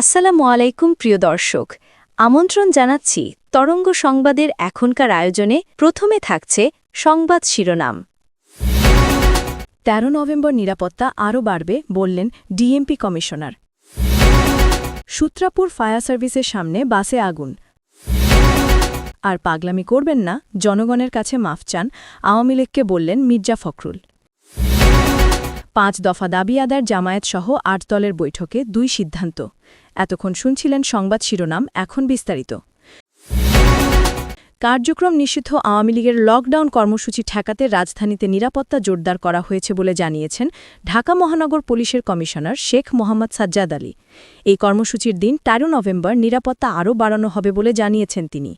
আসসালামু আলাইকুম, প্রিয় দর্শক। আমন্ত্রণ জানাচ্ছি তরঙ্গ সংবাদের এখনকার আয়োজনে প্রথমে থাকছে সংবাদ শিরোনাম। তেরো নভেম্বর নিরাপত্তা আরও বাড়বে, বললেন ডিএমপি কমিশনার। সূত্রাপুর ফায়ার সার্ভিসের সামনে বাসে আগুন। আর পাগলামি করবেন না, জনগণের কাছে মাফ চান, আওয়ামী লীগকে বললেন মির্জা ফখরুল। পাঁচ দফা দাবি আদার জামায়াত সহ আট দলের বৈঠকে দুই সিদ্ধান্ত। এতক্ষণ শুনছিলেন সংবাদ শিরোনাম এখন বিস্তারিত। কার্যক্রম নিষিদ্ধ আওয়ামী লীগের লকডাউন কর্মসূচি ঠেকাতে রাজধানীতে নিরাপত্তা জোরদার করা হয়েছে বলে জানিয়েছেন ঢাকা মহানগর পুলিশের কমিশনার শেখ মোহাম্মদ সাজ্জাদ আলী। এই কর্মসূচির দিন তেরো নভেম্বর নিরাপত্তা আরও বাড়ানো হবে বলে জানিয়েছেন তিনি।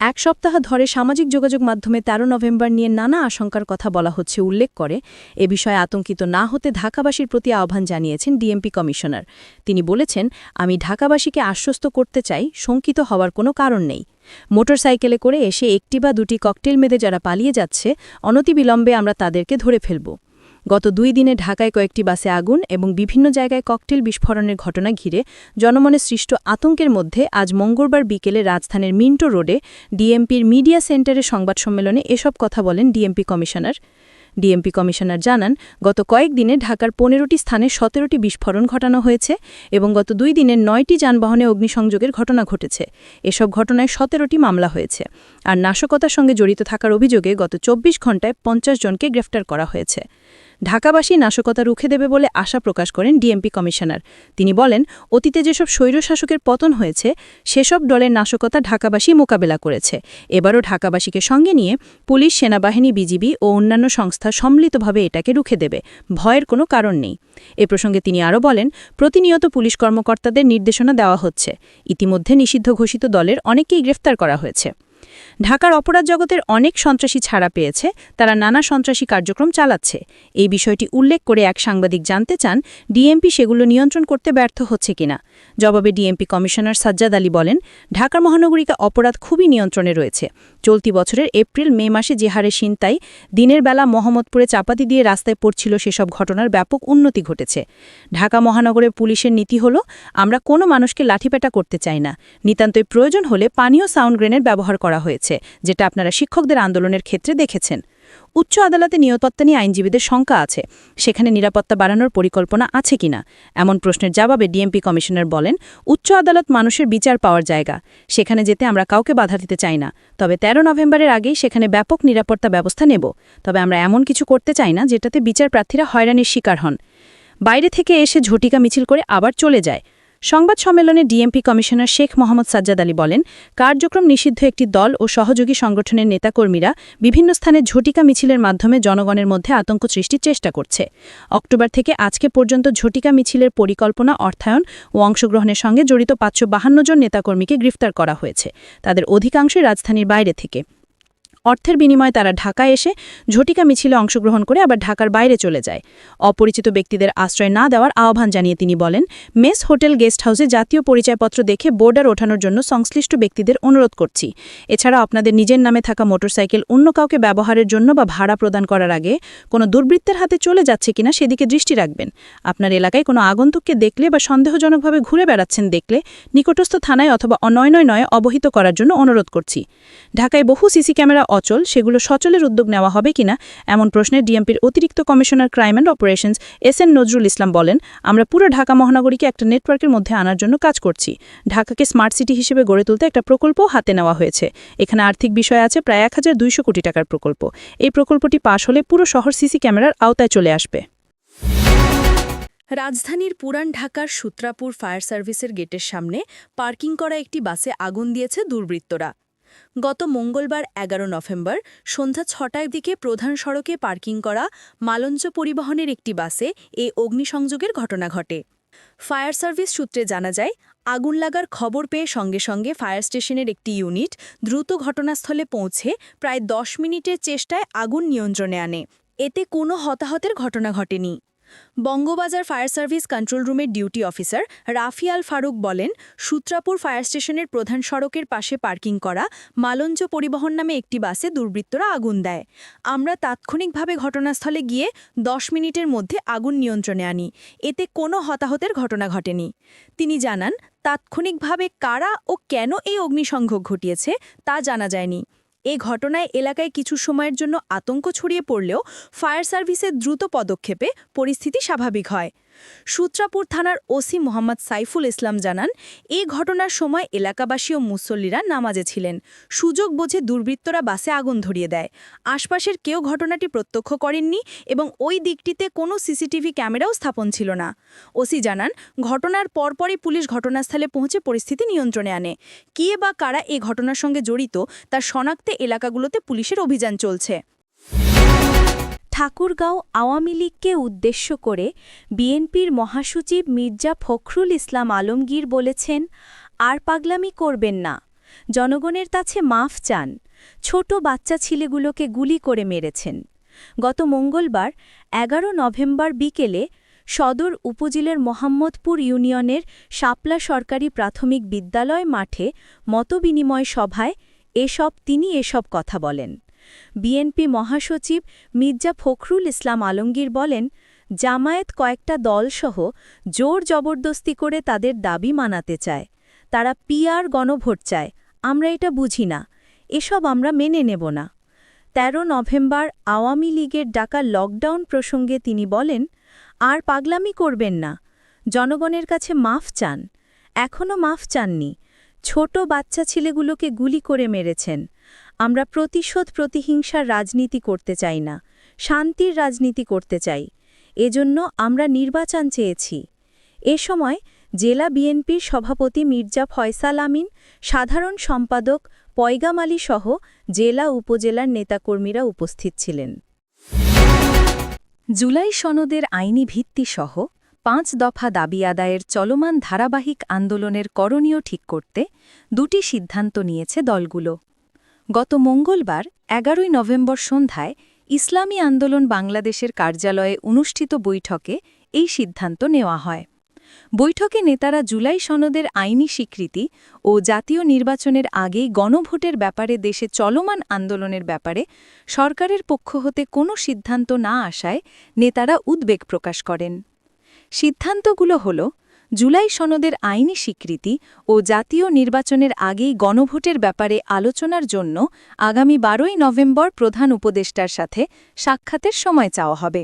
এক সপ্তাহ ধরে সামাজিক যোগাযোগ মাধ্যমে ১৩ নভেম্বর নিয়ে নানা আশঙ্কার কথা বলা হচ্ছে উল্লেখ করে এ বিষয়ে আতঙ্কিত না হতে ঢাকাবাসীর প্রতি আহ্বান জানিয়েছেন ডিএমপি কমিশনার। তিনি বলেছেন, আমি ঢাকাবাসীকে আশ্বস্ত করতে চাই, শঙ্কিত হওয়ার কোনো কারণ নেই। মোটরসাইকেলে করে এসে একটি বা দুটি ককটেল মেদে যারা পালিয়ে যাচ্ছে, অনতিবিলম্বে আমরা তাদেরকে ধরে ফেলব। গত দুই দিনে ঢাকায় কয়েকটি বাসে আগুন এবং বিভিন্ন জায়গায় ককটেল বিস্ফোরণের ঘটনা ঘিরে জনমনে সৃষ্ট আতঙ্কের মধ্যে আজ মঙ্গলবার বিকেলে রাজধানীর মিন্টো রোডে ডিএমপির মিডিয়া সেন্টারে সংবাদ সম্মেলনে এসব কথা বলেন ডিএমপি কমিশনার। ডিএমপি কমিশনার জানান, গত কয়েকদিনে ঢাকার পনেরোটি স্থানে সতেরোটি বিস্ফোরণ ঘটানো হয়েছে এবং গত দুই দিনে নয়টি যানবাহনে অগ্নিসংযোগের ঘটনা ঘটেছে। এসব ঘটনায় সতেরোটি মামলা হয়েছে। আর নাশকতার সঙ্গে জড়িত থাকার অভিযোগে গত চব্বিশ ঘণ্টায় পঞ্চাশ জনকে গ্রেফতার করা হয়েছে। ঢাকাবাসী নাশকতা রুখে দেবে বলে আশা প্রকাশ করেন ডিএমপি কমিশনার। তিনি বলেন, অতীতে যেসব স্বৈরশাসকের পতন হয়েছে, সেসব দলের নাশকতা ঢাকাবাসী মোকাবেলা করেছে। এবারও ঢাকাবাসীকে সঙ্গে নিয়ে পুলিশ, সেনাবাহিনী, বিজিবি ও অন্যান্য সংস্থা সম্মিলিতভাবে এটাকে রুখে দেবে। ভয়ের কোনো কারণ নেই। এ প্রসঙ্গে তিনি আরও বলেন, প্রতিনিয়ত পুলিশ কর্মকর্তাদের নির্দেশনা দেওয়া হচ্ছে। ইতিমধ্যে নিষিদ্ধ ঘোষিত দলের অনেকেই গ্রেফতার করা হয়েছে। ঢাকার অপরাধ জগতের অনেক সন্ত্রাসী ছাড়া পেয়েছে, তারা নানা সন্ত্রাসী কার্যক্রম চালাচ্ছে। এই বিষয়টি উল্লেখ করে এক সাংবাদিক জানতে চান, ডিএমপি সেগুলো নিয়ন্ত্রণ করতে ব্যর্থ হচ্ছে কিনা। জবাবে ডিএমপি কমিশনার সাজ্জাদ আলী বলেন ঢাকার মহানগরীকে অপরাধ খুবই নিয়ন্ত্রণে রয়েছে। চলতি বছরের এপ্রিল, মে মাসে যে হারে দিনের বেলা মোহাম্মদপুরে চাপাতি দিয়ে রাস্তায় পড়ছিল সেসব ঘটনার ব্যাপক উন্নতি ঘটেছে। ঢাকা মহানগরের পুলিশের নীতি হল, আমরা কোনো মানুষকে লাঠিপেটা করতে চাই না। নিতান্তই প্রয়োজন হলে পানীয় সাউন্ড গ্রেনেড ব্যবহার করা হয়েছে, যেটা আপনারা শিক্ষকদের আন্দোলনের ক্ষেত্রে দেখেছেন। উচ্চ আদালতে নিরাপত্তা নিয়ে আইনজীবীদের শঙ্কা আছে। সেখানে নিরাপত্তা বাড়ানোর পরিকল্পনা আছে কিনা? এমন প্রশ্নের জবাবে ডিএমপি কমিশনার বলেন, উচ্চ আদালত মানুষের বিচার পাওয়ার জায়গা। সেখানে যেতে আমরা কাউকে বাধা দিতে চাই না। তবে ১৩ নভেম্বরের আগেই সেখানে ব্যাপক নিরাপত্তা ব্যবস্থা নেব। তবে আমরা এমন কিছু করতে চাই না, যেটাতে বিচার প্রার্থীরা হয়রানির শিকার হন। বাইরে থেকে এসে ঝটিকা মিছিল করে আবার চলে যায়। সংবাদ সম্মেলনে ডিএমপি কমিশনার শেখ মোহাম্মদ সাজ্জাদ আলী বলেন, কার্যক্রম নিষিদ্ধ একটি দল ও সহযোগী সংগঠনের নেতাকর্মীরা বিভিন্ন স্থানে ঝটিকা মিছিলের মাধ্যমে জনগণের মধ্যে আতঙ্ক সৃষ্টির চেষ্টা করছে। অক্টোবর থেকে আজকে পর্যন্ত ঝটিকা মিছিলের পরিকল্পনা, অর্থায়ন ও অংশগ্রহণের সঙ্গে জড়িত পাঁচশো জন নেতাকর্মীকে গ্রেফতার করা হয়েছে। তাদের অধিকাংশই রাজধানীর বাইরে থেকে। অর্থের বিনিময়ে তারা ঢাকায় এসে ঝটিকা মিছিলে অংশগ্রহণ করে আবার ঢাকার বাইরে চলে যায়। অপরিচিত ব্যক্তিদের আশ্রয় না দেওয়ার আহ্বান জানিয়ে তিনি বলেন, মেস হোটেল গেস্ট হাউসে জাতীয় পরিচয়পত্র দেখে বোর্ডার ওঠানোর জন্য সংশ্লিষ্ট ব্যক্তিদের অনুরোধ করছি। এছাড়া আপনাদের নিজের নামে থাকা মোটরসাইকেল অন্য কাউকে ব্যবহারের জন্য বা ভাড়া প্রদান করার আগে কোনো দুর্বৃত্তের হাতে চলে যাচ্ছে কিনা সেদিকে দৃষ্টি রাখবেন। আপনার এলাকায় কোনো আগন্তুককে দেখলে বা সন্দেহজনকভাবে ঘুরে বেড়াচ্ছেন দেখলে নিকটস্থ থানায় অথবা অনয় নয় অবহিত করার জন্য অনুরোধ করছি। ঢাকায় বহু সিসি ক্যামেরা অচল, সেগুলো সচলের উদ্যোগ নেওয়া হবে কিনা এমন প্রশ্নে ডিএমপির অতিরিক্ত commissioner crime and operations S N Nazrul Islam বলেন, আমরা পুরো ঢাকা মহানগরীকে একটা নেটওয়ার্কের মধ্যে আনার জন্য কাজ করছি। ঢাকাকে স্মার্ট সিটি হিসেবে গড়ে তুলতে একটা প্রকল্পও হাতে নেওয়া হয়েছে। এখানে আর্থিক বিষয় আছে, প্রায় এক হাজার দুইশ কোটি টাকার প্রকল্প। এই প্রকল্পটি পাশ হলে পুরো শহর সিসি ক্যামেরার আওতায় চলে আসবে। রাজধানীর পুরান ঢাকার সূত্রাপুর ফায়ার সার্ভিসের গেটের সামনে পার্কিং করা একটি বাসে আগুন দিয়েছে দুর্বৃত্তরা। গত মঙ্গলবার এগারো নভেম্বর সন্ধ্যা ছটার দিকে প্রধান সড়কে পার্কিং করা মালঞ্চ পরিবহনের একটি বাসে এ অগ্নিসংযোগের ঘটনা ঘটে। ফায়ার সার্ভিস সূত্রে জানা যায়, আগুন লাগার খবর পেয়ে সঙ্গে সঙ্গে ফায়ার স্টেশনের একটি ইউনিট দ্রুত ঘটনাস্থলে পৌঁছে প্রায় দশ মিনিটের চেষ্টায় আগুন নিয়ন্ত্রণে আনে। এতে কোনো হতাহতের ঘটনা ঘটেনি। বঙ্গবাজার ফায়ার সার্ভিস কন্ট্রোল রুমের ডিউটি অফিসার রাফিয়াল ফারুক বলেন, সূত্রাপুর ফায়ার স্টেশনের প্রধান সড়কের পাশে পার্কিং করা মালঞ্চ পরিবহন নামে একটি বাসে দুর্বৃত্তরা আগুন দেয়। আমরা তাৎক্ষণিকভাবে ঘটনাস্থলে গিয়ে দশ মিনিটের মধ্যে আগুন নিয়ন্ত্রণে আনি। এতে কোনো হতাহতের ঘটনা ঘটেনি। তিনি জানান, তাৎক্ষণিকভাবে কারা ও কেন এই অগ্নিসংযোগ ঘটিয়েছে তা জানা যায়নি। এ ঘটনায় এলাকায় কিছু সময়ের জন্য আতঙ্ক ছড়িয়ে পড়লেও ফায়ার সার্ভিসের দ্রুত পদক্ষেপে পরিস্থিতি স্বাভাবিক হয়। সূত্রাপুর থানার ওসি মোহাম্মদ সাইফুল ইসলাম জানান, এ ঘটনার সময় এলাকাবাসী ও মুসল্লিরা নামাজে ছিলেন। সুযোগ বোঝে দুর্বৃত্তরা বাসে আগুন ধরিয়ে দেয়। আশপাশের কেউ ঘটনাটি প্রত্যক্ষ করেননি এবং ওই দিকটিতে কোনো সিসিটিভি ক্যামেরাও স্থাপন ছিল না। ওসি জানান, ঘটনার পরপরই পুলিশ ঘটনাস্থলে পৌঁছে পরিস্থিতি নিয়ন্ত্রণে আনে। কে বা কারা এ ঘটনার সঙ্গে জড়িত, তা শনাক্তে এলাকাগুলোতে পুলিশের অভিযান চলছে। ঠাকুরগাঁও আওয়ামী লীগকে উদ্দেশ্য করে বিএনপির মহাসচিব মির্জা ফখরুল ইসলাম আলমগীর বলেছেন, আর পাগলামি করবেন না। জনগণের কাছে মাফ চান। ছোট বাচ্চা ছেলেগুলোকে গুলি করে মেরেছেন। গত মঙ্গলবার, এগারো নভেম্বর বিকেলে সদর উপজেলার মোহাম্মদপুর ইউনিয়নের শাপলা সরকারি প্রাথমিক বিদ্যালয় মাঠে মতবিনিময় সভায় এসব তিনি এসব কথা বলেন। বিএনপি মহাসচিব মির্জা ফখরুল ইসলাম আলমগীর বলেন, জামায়াত কয়েকটা দলসহ জোর জবরদস্তি করে তাদের দাবি মানাতে চায়। তারা পিআর গণভোট চায়। আমরা এটা বুঝি না। এসব আমরা মেনে নেব না। ১৩ নভেম্বর আওয়ামী লীগের ডাকা লকডাউন প্রসঙ্গে তিনি বলেন, আর পাগলামি করবেন না। জনগণের কাছে মাফ চান। এখনও মাফ চাননি। ছোট বাচ্চা ছেলেগুলোকে গুলি করে মেরেছেন। আমরা প্রতিশোধ প্রতিহিংসার রাজনীতি করতে চাই না, শান্তির রাজনীতি করতে চাই। এজন্য আমরা নির্বাচন চেয়েছি। এ সময় জেলা বিএনপির সভাপতি মির্জা ফয়সাল আমিন, সাধারণ সম্পাদক পয়গাম আলী সহ জেলা উপজেলার নেতাকর্মীরা উপস্থিত ছিলেন। জুলাই সনদের আইনি ভিত্তি সহ পাঁচ দফা দাবি আদায়ের চলমান ধারাবাহিক আন্দোলনের করণীয় ঠিক করতে দুটি সিদ্ধান্ত নিয়েছে দলগুলো। গত মঙ্গলবার, এগারোই নভেম্বর সন্ধ্যায় ইসলামী আন্দোলন বাংলাদেশের কার্যালয়ে অনুষ্ঠিত বৈঠকে এই সিদ্ধান্ত নেওয়া হয়। বৈঠকে নেতারা জুলাই সনদের আইনি স্বীকৃতি ও জাতীয় নির্বাচনের আগেই গণভোটের ব্যাপারে দেশে চলমান আন্দোলনের ব্যাপারে সরকারের পক্ষ হতে কোনো সিদ্ধান্ত না আসায় নেতারা উদ্বেগ প্রকাশ করেন। সিদ্ধান্তগুলো হল জুলাই সনদের আইনি স্বীকৃতি ও জাতীয় নির্বাচনের আগেই গণভোটের ব্যাপারে আলোচনার জন্য আগামী বারোই নভেম্বর প্রধান উপদেষ্টার সাথে সাক্ষাতের সময় চাওয়া হবে।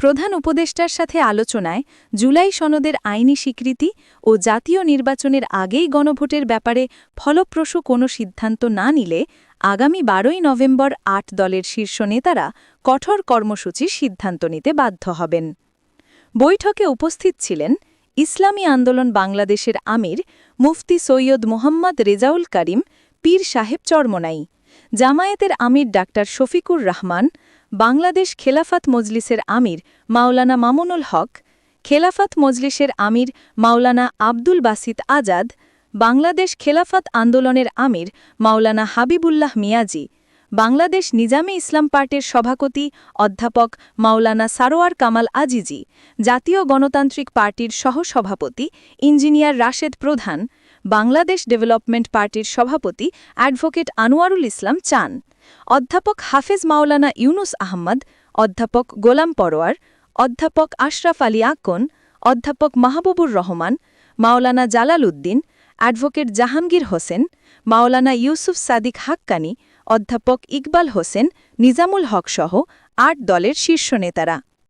প্রধান উপদেষ্টার সাথে আলোচনায় জুলাই সনদের আইনি স্বীকৃতি ও জাতীয় নির্বাচনের আগেই গণভোটের ব্যাপারে ফলপ্রসূ কোনো সিদ্ধান্ত না নিলে আগামী বারোই নভেম্বর আট দলের শীর্ষ নেতারা কঠোর কর্মসূচির সিদ্ধান্ত নিতে বাধ্য হবেন। বৈঠকে উপস্থিত ছিলেন ইসলামী আন্দোলন বাংলাদেশের আমির মুফতি সৈয়দ মোহাম্মদ রেজাউল করিম, পীর সাহেব চরমনাই, জামায়াতের আমির ডাক্তার শফিকুর রহমান, বাংলাদেশ খেলাফাত মজলিসের আমির মাওলানা মামুনুল হক, খেলাফাত মজলিসের আমির মাওলানা আব্দুল বাসিত আজাদ, বাংলাদেশ খেলাফাত আন্দোলনের আমির মাওলানা হাবিবুল্লাহ মিয়াজি বাংলাদেশ নিজামে ইসলাম পার্টির সভাপতি অধ্যাপক মাওলানা সারোয়ার কামাল আজিজি, জাতীয় গণতান্ত্রিক পার্টির সহসভাপতি ইঞ্জিনিয়ার রাশেদ প্রধান, বাংলাদেশ ডেভেলপমেন্ট পার্টির সভাপতি অ্যাডভোকেট আনোয়ারুল ইসলাম চান। অধ্যাপক হাফেজ মাওলানা ইউনুস আহমদ, অধ্যাপক গোলাম পরোয়ার, অধ্যাপক আশরাফ আলী আকন, অধ্যাপক মাহবুবুর রহমান, মাওলানা জালাল উদ্দিন, অ্যাডভোকেট জাহাঙ্গীর হোসেন, মাওলানা ইউসুফ সাদিক হাক্কানি অধ্যাপক ইকবাল হোসেন নিজামুল হক সহ আট দলের শীর্ষ নেতারা।